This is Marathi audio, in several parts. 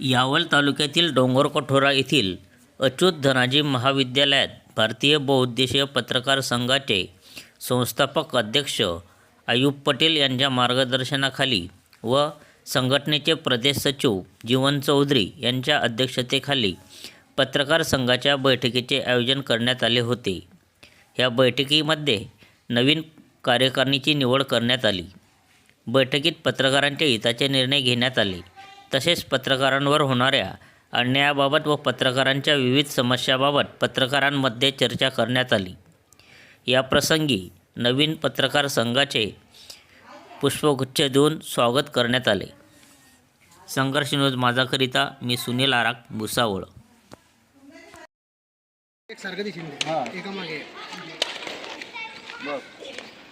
यावल तालुक्यातील डोंगरकठोरा येथील अच्युत धनाजी महाविद्यालयात भारतीय बहुउद्देशीय पत्रकार संघाचे संस्थापक अध्यक्ष आयुब पटेल यांच्या मार्गदर्शनाखाली व संघटनेचे प्रदेश सचिव जीवन चौधरी यांच्या अध्यक्षतेखाली पत्रकार संघाच्या बैठकीचे आयोजन करण्यात आले होते. या बैठकीमध्ये नवीन कार्यकारिणीची निवड करण्यात आली. बैठकीत पत्रकारांच्या हिताचे निर्णय घेण्यात आले. तसेच पत्रकारांवर होणाऱ्या अन्यायाबाबत व पत्रकारांच्या विविध समस्याबाबत पत्रकारांमध्ये चर्चा करण्यात आली. याप्रसंगी नवीन पत्रकार संघाचे पुष्पगुच्छ देऊन स्वागत करण्यात आले. संघर्ष न्यूज माझाकरिता मी सुनील आराक भुसावळ. दिसेल. एका मागे.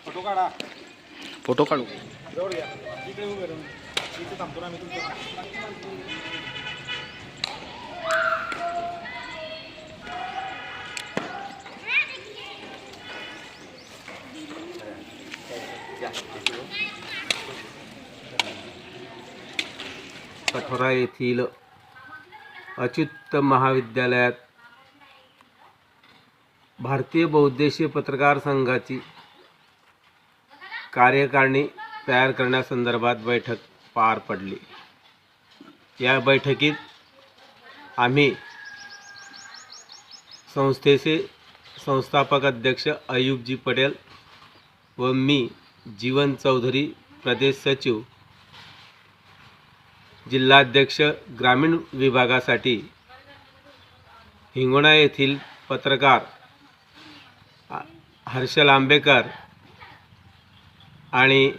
फोटो काढा. फोटो काढू. जवळ या इकडे उभे राहून. इथे थांबतो ना तुमच्या कठोरा येथील अच्युत महाविद्यालयात भारतीय बहुउद्देशीय पत्रकार संघाची कार्यकारिणी तयार करण्यासंदर्भात बैठक. पार पडली. या बैठकीत आम्ही संस्थेचे संस्थापक अध्यक्ष अयुबजी पटेल व मी जीवन चौधरी प्रदेश सचिव जिल्हाध्यक्ष ग्रामीण विभागासाठी हिंगोणा येथील पत्रकार हर्षल आंबेकर आणि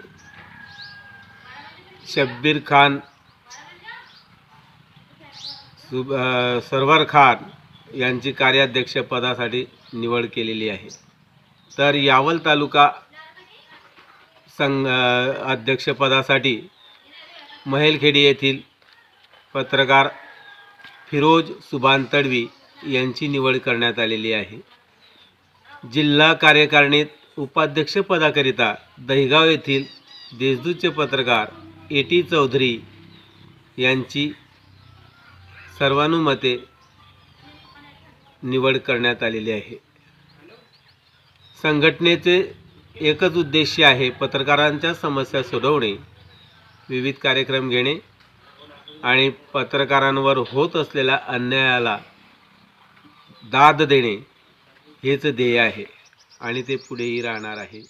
शब्बीर खान सुब सरवर खान यांची कार्याध्यक्षपदासाठी निवड केलेली आहे. तर यावल तालुका संघ अध्यक्षपदासाठी महेलखेडी येथील पत्रकार फिरोज सुभान तडवी यांची निवड करण्यात आलेली आहे. जिल्हा कार्यकारिणीत उपाध्यक्षपदाकरिता दहिगाव येथील देशदूतचे पत्रकार ए टी चौधरी यांची सर्वानुमते निवड करण्यात आलेली आहे. संघटनेचे एकच उद्देश आहे पत्रकारांच्या समस्या सोडवणे विविध कार्यक्रम घेणे आणि पत्रकारांवर होत असलेल्या अन्यायाला दाद देणे हेच ध्येय आहे आणि ते पुढेही राहणार आहे.